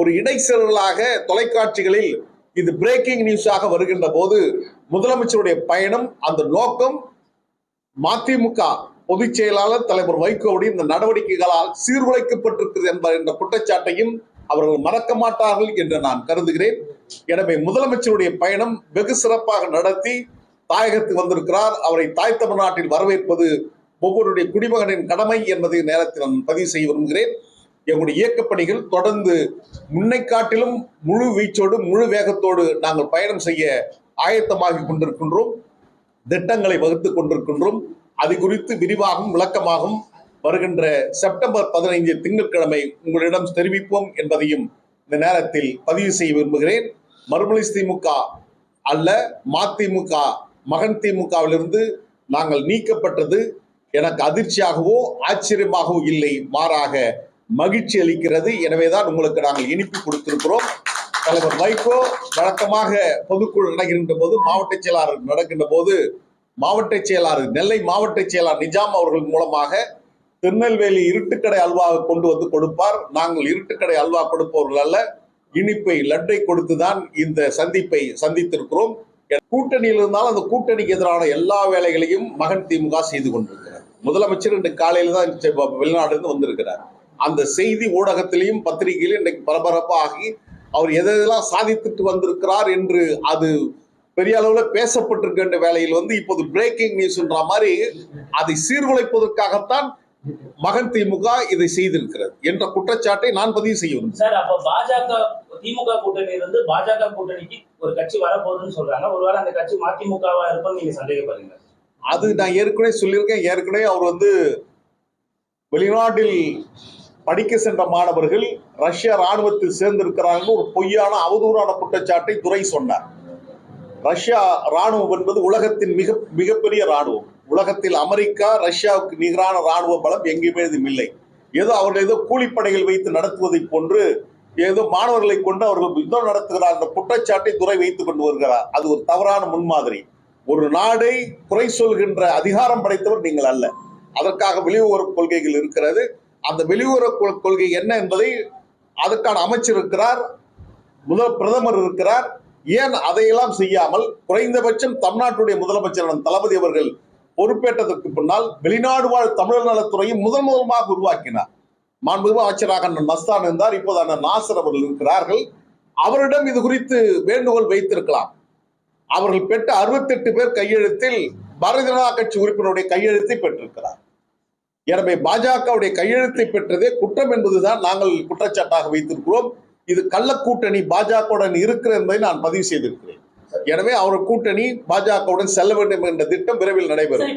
ஒரு இடைச்செருகலாக தொலைக்காட்சிகளில் இது பிரேக்கிங் நியூஸாக வருகின்ற போது முதலமைச்சருடைய பயணம் அந்த நோக்கம் மதிமுக பொதுச் செயலாளர் தலைவர் வைகோவுடைய இந்த நடவடிக்கைகளால் சீர்குலைக்கப்பட்டிருக்கிறது என்ப என்ற குற்றச்சாட்டையும் அவர்கள் மறக்க மாட்டார்கள் என்று நான் கருதுகிறேன். எனவே முதலமைச்சருடைய பயணம் வெகு சிறப்பாக நடத்தி தாயகத்துக்கு வந்திருக்கிறார். அவரை தாய் தமிழ்நாட்டில் வரவேற்பது ஒவ்வொருடைய குடிமகனின் கடமை என்பதை நேரத்தில் நான் பதிவு செய்ய விரும்புகிறேன். எங்களுடைய இயக்கப்பணிகள் தொடர்ந்து முன்னை காட்டிலும் முழு வீச்சோடு முழு வேகத்தோடு நாங்கள் பயணம் செய்ய ஆயத்தமாகி கொண்டிருக்கின்றோம். திட்டங்களை வகுத்துக் கொண்டிருக்கின்றோம். அது குறித்து விரிவாகவும் விளக்கமாகவும் வருகின்ற செப்டம்பர் பதினைந்து திங்கட்கிழமை உங்களிடம் தெரிவிப்போம் என்பதையும் இந்த நேரத்தில் பதிவு செய்ய விரும்புகிறேன். மறுமலர்ச்சி திமுக அல்ல மதிமுக மகன் திமுகவிலிருந்து நாங்கள் நீக்கப்பட்டது. எனக்கு அதிர்ச்சியாகவோ ஆச்சரியமாகவோ இல்லை மாறாக மகிழ்ச்சி அளிக்கிறது. எனவேதான் உங்களுக்கு நாங்கள் இனிப்பு கொடுத்திருக்கிறோம். தலைவர் வைகோ வழக்கமாக பொதுக்குழு நடக்கின்ற போது மாவட்ட செயலாளர் நடக்கின்ற போது மாவட்ட செயலாளர் நெல்லை மாவட்ட செயலாளர் நிஜாம் அவர்கள் மூலமாக திருநெல்வேலி இருட்டுக்கடை அல்வா கொண்டு வந்து கொடுப்பார். நாங்கள் இருட்டுக்கடை அல்வா கொடுப்பவர்கள் அல்ல. இனிப்பை லட்டை கொடுத்துதான் இந்த சந்திப்பை சந்தித்திருக்கிறோம். கூட்டணியில் இருந்தாலும் அந்த கூட்டணிக்கு எதிரான எல்லா வேலைகளையும் மகன் திமுக செய்து கொண்டிருக்கிறார். முதலமைச்சர் இன்று காலையில் தான் வெளிநாடு வந்திருக்கிறார். அந்த செய்தி ஊடகத்திலையும் பத்திரிகையிலும் இன்றைக்கு பரபரப்பாகி அவர் எதெல்லாம் சாதித்துட்டு வந்திருக்கிறார் என்று அது பெரிய அளவுல பேசப்பட்டிருக்கின்ற வேலையில் வந்து இப்போது பிரேக்கிங் நியூஸ்ன்ற மாதிரி அதை சீர்குலைப்பதற்காகத்தான் மகன் திமுக இதை செய்திருக்கிறது என்ற குற்றச்சாட்டை நான் பதிவு செய்ய விரும்புகிறேன். சார் அப்ப பாஜக திமுக கூட்டணி இருந்து பாஜக கூட்டணிக்கு ஒரு கட்சி வரப்போகுதுன்னு சொல்றாங்க. ஒருவேளை அந்த கட்சி மதிமுகவா இருக்கும்னு நீங்க சந்தேகப்படுறீங்க. அது நான் ஏற்கனவே சொல்லியிருக்கேன். ஏற்கனவே அவர் வந்து வெளிநாட்டில் படிக்க சென்ற மாணவர்கள் ரஷ்ய ராணுவத்தில் சேர்ந்திருக்கிறார்கள் ஒரு பொய்யான அவதூறான குற்றச்சாட்டை துறை சொன்னார். ரஷ்யா ராணுவம் என்பது உலகத்தின் மிக மிகப்பெரிய ராணுவம் உலகத்தில் அமெரிக்கா ரஷ்யாவுக்கு நிகரான ராணுவ பலம் எங்கேயுமே எதுவும் இல்லை. ஏதோ அவர்கள் ஏதோ கூலிப்படைகள் வைத்து நடத்துவதை போன்று ஏதோ மாணவர்களை கொண்டு அவர்கள் யுத்தம் நடத்துகிறார் அந்த குற்றச்சாட்டை துறை வைத்துக் கொண்டு வருகிறார். அது ஒரு தவறான முன்மாதிரி. ஒரு நாடை குறை சொல்கின்ற அதிகாரம் படைத்தவர் நீங்கள் அல்ல. அதற்காக வெளியுறவு கொள்கைகள் இருக்கிறது. அந்த வெளியுறவு கொள்கை என்ன என்பதை அதற்கான அமைச்சர் இருக்கிறார் முதல் பிரதமர் இருக்கிறார். ஏன் அதையெல்லாம் செய்யாமல் குறைந்தபட்சம் தமிழ்நாட்டுடைய முதலமைச்சர் தளபதி அவர்கள் பொறுப்பேற்றதற்கு பின்னால் வெளிநாடு வாழ் தமிழர் நலத்துறையும் முதல் முதலமாக உருவாக்கினார். மாண்புமிகு அமைச்சராக அண்ணன் மஸ்தான் இருந்தார். இப்போது அண்ணன் நாசர் அவர்கள் இருக்கிறார்கள். அவரிடம் இது குறித்து வேண்டுகோள் வைத்திருக்கலாம். அவர்கள் பெற்ற 68 பேர் கையெழுத்தில் பாரதிய ஜனதா கட்சி உறுப்பினருடைய கையெழுத்தை பெற்றிருக்கிறார். எனவே பாஜகவுடைய கையெழுத்தை பெற்றதே குற்றம் என்பதுதான் நாங்கள் குற்றச்சாட்டாக வைத்திருக்கிறோம். இது கள்ள கூட்டணி பாஜகவுடன் இருக்கிறது என்பதை நான் பதிவு செய்திருக்கிறேன். எனவே அவர் கூட்டணி பாஜகவுடன் செல்ல வேண்டும் என்ற திட்டம் விரைவில் நடைபெறும்.